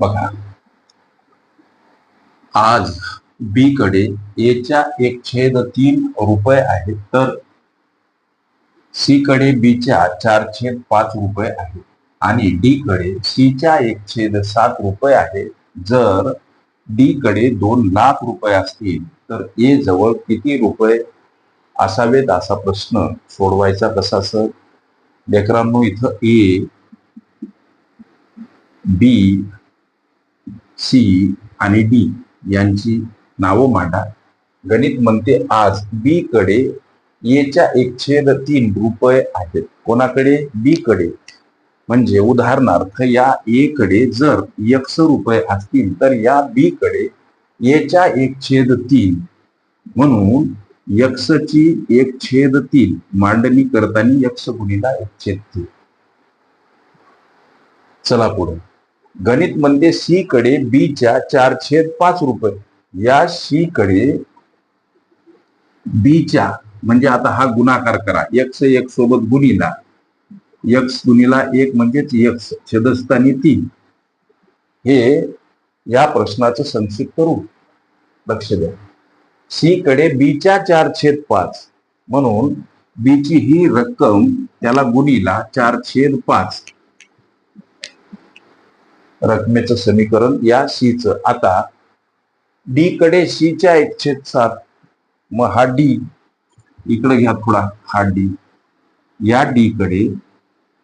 बघा. आज बी कडे एच्या एक छेद तीन रुपये आहेत तर सी कडे बीच्या चार छेद पाच रुपये आहेत आणि डी कडे सी च्या एक छेद सात रुपये आहे जर डी कडे दोन लाख रुपये असतील तर ए जवळ किती रुपये असावेत असा प्रश्न सोडवायचा कसा सर? लेकरांनो इथं ए बी सी आणि डी यांची नावं मांडा. गणित म्हणते आज बी कडे एच्या एक छेद तीन रुपये आहेत. कोणाकडे? बी कडे. म्हणजे उदाहरणार्थ या ए कडे जर एक्स रुपये असतील तर या बी कडे एच्या एक छेद तीन. म्हणून यक्स ची एक छेद तीन. मांडणी करताना यक्ष गुणीला एक छेद तीन. चला पुढे. गणित म्हणते सी कडे बी च्या चार छेद पाच रुपये. या सी कडे बी च्या म्हणजे आता हा गुणाकार करा. एक्स एक सोबत गुणीला. एक्स गुणीला एक म्हणजेच एक्स छेदस्थानी तीन. हे या प्रश्नाचं संक्षिप्त रूप. लक्ष द्या. सी कडे बीच्या चार छेद पाच. म्हणून बीची ही रक्कम त्याला गुणीला चार छेद पाच. रकमेचं समीकरण या सी च आता डी कडे शीच्या एक छेद सात. मग हा डी इकडे घ्या थोडा हा डी. या डी कडे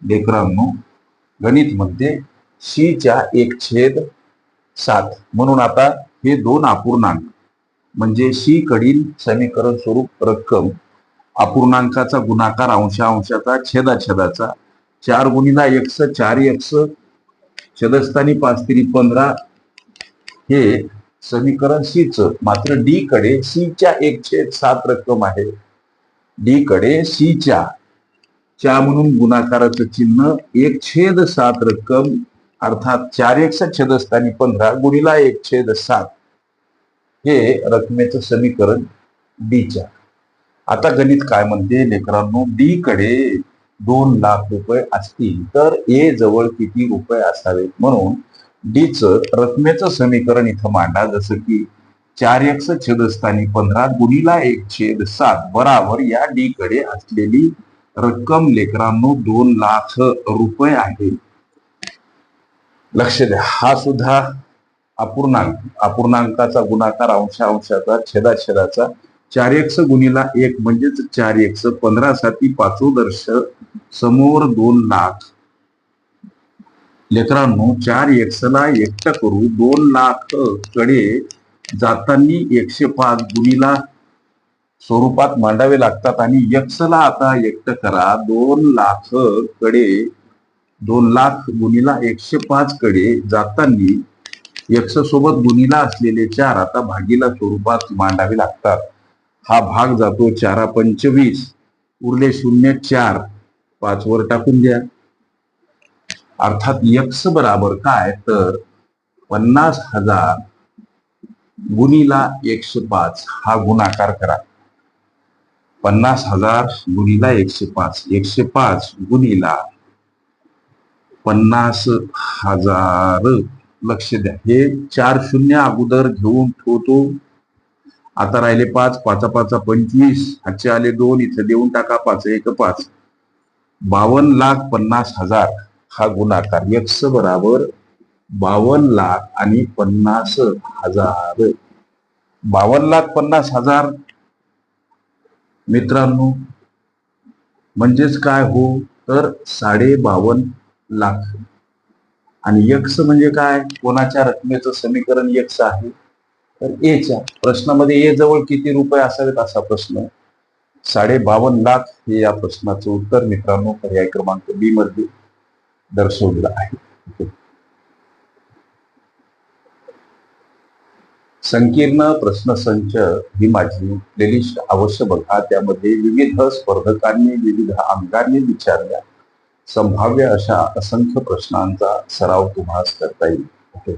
लेकरांनो गणित मध्ये सीच्या एक छेद सात. म्हणून आता हे दोन अपूर्णांक म्हणजे सी कडील समीकरण स्वरूप रक्कम अपूर्णांकाचा गुणाकार अंशा अंशाचा छेदाछेदाचा चार गुणीला एक्स चार एक्स छदस्थानी पाच तिरी पंधरा हे समीकरण सी च. मात्र डी कडे सी च्या एक छेद सात रक्कम आहे. डी कडे सी च्या च्या म्हणून गुणाकाराचं चिन्ह एक छेद सात रक्कम अर्थात चार एक छेदस्थानी पंधरा गुणीला एक छेद सात हे रकमेचं समीकरण डीच्या आता गणित काय म्हणते? लेकरांनो डी कडे दोन लाख रुपये असतील तर ए जवळ किती रुपये असावेत म्हणून डी रकमेचं समीकरण इथं मांडा. जसं की चार एक्स छेदस्थानी पंधरा गुणीला एक छेद सात बराबर या डी कडे असलेली रक्कम लेकरांनो दोन लाख रुपये आहे. लक्ष द्या. हा सुद्धा अपूर्णांक अपूर्णांकाचा गुणाकार अंशा अंशाचा छेदाछेदाचा चार एक्स गुणीला एक म्हणजेच चार एक्स पंधरा साती पाचोदर्श समोर दोन लाख. लेकरांनो चार एक्स ला एकटं करू दोन लाखकडे जातानी एकशे पाच गुणीला स्वरूपात मांडावे लागतात आणि यक्सला आता एकटं करा दोन लाखकडे दोन लाख गुणीला एकशे पाच कडे जातानी यक्ष सोबत गुणीला असलेले चार आता भागीला स्वरूपात मांडावे लागतात. हा भाग जातो चारा पंचवीस. उरले शून्य चार. पाचवर टाकून द्या. अर्थात यक्ष बराबर काय? तर पन्नास हजार गुणीला एकशे पाच. हा गुणाकार करा. पन्नास हजार गुणीला एकशे पाच. एकशे पाच गुणीला पन्नास हजार. लक्ष द्या. हे चार शून्य अगोदर घेऊन ठेवतो. आता राहिले पाच पाचा पाचा पंचवीस आजचे आले दोन इथं देऊन टाका पाच एक पाच. बावन्न लाख पन्नास हजार हा गुणाकार. यक्ष बराबर बावन्न लाख आणि पन्नास हजार. बावन्न लाख पन्नास हजार. मित्रांनो म्हणजेच काय हो? तर साडे बावन्न लाख. आणि यक्ष म्हणजे काय? कोणाच्या रकमेचं समीकरण यक्ष आहे? तर एच्या प्रश्नामध्ये ए जवळ किती रुपये असावेत असा प्रश्न साडे बावन्न लाख हे या प्रश्नाचं उत्तर मित्रांनो पर्याय क्रमांक बी मध्ये दर्शवलेलं आहे. संकीर्ण प्रश्नसंच ही माझी प्लेलिस्ट अवश्य बघा. त्यामध्ये विविध स्पर्धकांनी विविध अंगांनी विचारल्या. संभाव्य अशा असंख्य प्रश्नांचा सराव तुम्हाला करता येईल. ओके